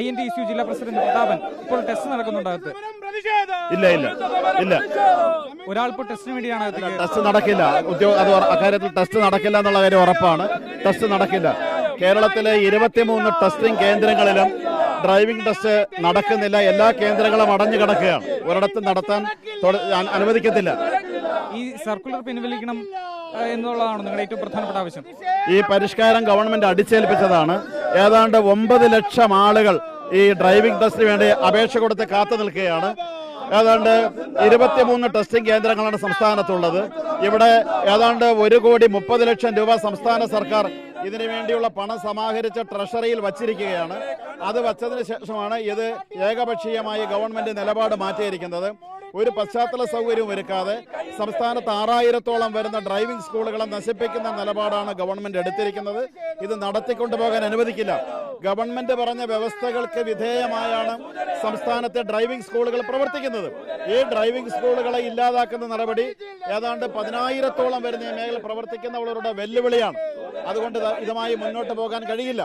I N T U ജില്ലാ president Prathapan ഇപ്പോൾ test നടക്കുന്നുണ്ട് ഇല്ല ഇല്ല ഇല്ല. ഒരാൾ ഇപ്പോൾ ടെസ്റ്റിന് വേണ്ടിയാണ് ടെസ്റ്റ് നടക്കില്ല. അത് അക്കാര്യത്തിൽ ടെസ്റ്റ് നടക്കില്ല എന്നുള്ള കാര്യം ഉറപ്പാണ്. ടെസ്റ്റ് നടക്കില്ല. കേരളത്തിലെ ഇരുപത്തിമൂന്ന് ടെസ്റ്റിംഗ് കേന്ദ്രങ്ങളിലും ഡ്രൈവിംഗ് ടെസ്റ്റ് നടക്കുന്നില്ല. എല്ലാ കേന്ദ്രങ്ങളും അടഞ്ഞു കിടക്കുകയാണ്. ഒരിടത്തും നടത്താൻ അനുവദിക്കത്തില്ല. ഈ സർക്കുലർ പിൻവലിക്കണം എന്നുള്ളതാണ് നിങ്ങളുടെ ഏറ്റവും പ്രധാനപ്പെട്ട ആവശ്യം. ഈ പരിഷ്കാരം ഗവൺമെന്റ് അടിച്ചേൽപ്പിച്ചതാണ്. ഏതാണ്ട് ഒമ്പത് ലക്ഷം ആളുകൾ ഈ ഡ്രൈവിംഗ് ടെസ്റ്റിന് വേണ്ടി അപേക്ഷ കൊടുത്ത് കാത്തു നിൽക്കുകയാണ്. ഏതാണ്ട് ഇരുപത്തിമൂന്ന് ടെസ്റ്റിംഗ് കേന്ദ്രങ്ങളാണ് സംസ്ഥാനത്തുള്ളത്. ഇവിടെ ഏതാണ്ട് ഒരു കോടി മുപ്പത് ലക്ഷം രൂപ സംസ്ഥാന സർക്കാർ ഇതിനു വേണ്ടിയുള്ള പണം സമാഹരിച്ച് ട്രഷറിയിൽ വച്ചിരിക്കുകയാണ്. അത് വച്ചതിന് ശേഷമാണ് ഇത് ഏകപക്ഷീയമായി ഗവൺമെന്റ് നിലപാട് മാറ്റിയിരിക്കുന്നത്. ഒരു പശ്ചാത്തല സൗകര്യവും ഒരുക്കാതെ സംസ്ഥാനത്ത് ആറായിരത്തോളം വരുന്ന ഡ്രൈവിംഗ് സ്കൂളുകളെ നശിപ്പിക്കുന്ന നിലപാടാണ് ഗവൺമെന്റ് എടുത്തിരിക്കുന്നത്. ഇത് നടത്തിക്കൊണ്ടുപോകാൻ അനുവദിക്കില്ല. ഗവൺമെന്റ് പറഞ്ഞ വ്യവസ്ഥകൾക്ക് വിധേയമായാണ് സംസ്ഥാനത്തെ ഡ്രൈവിംഗ് സ്കൂളുകൾ പ്രവർത്തിക്കുന്നത്. ഈ ഡ്രൈവിംഗ് സ്കൂളുകളെ ഇല്ലാതാക്കുന്ന നടപടി ഏതാണ്ട് പതിനായിരത്തോളം വരുന്ന ഈ മേഖല പ്രവർത്തിക്കുന്നവരുടെ വെല്ലുവിളിയാണ്. അതുകൊണ്ട് ഇതുമായി മുന്നോട്ട് പോകാൻ കഴിയില്ല.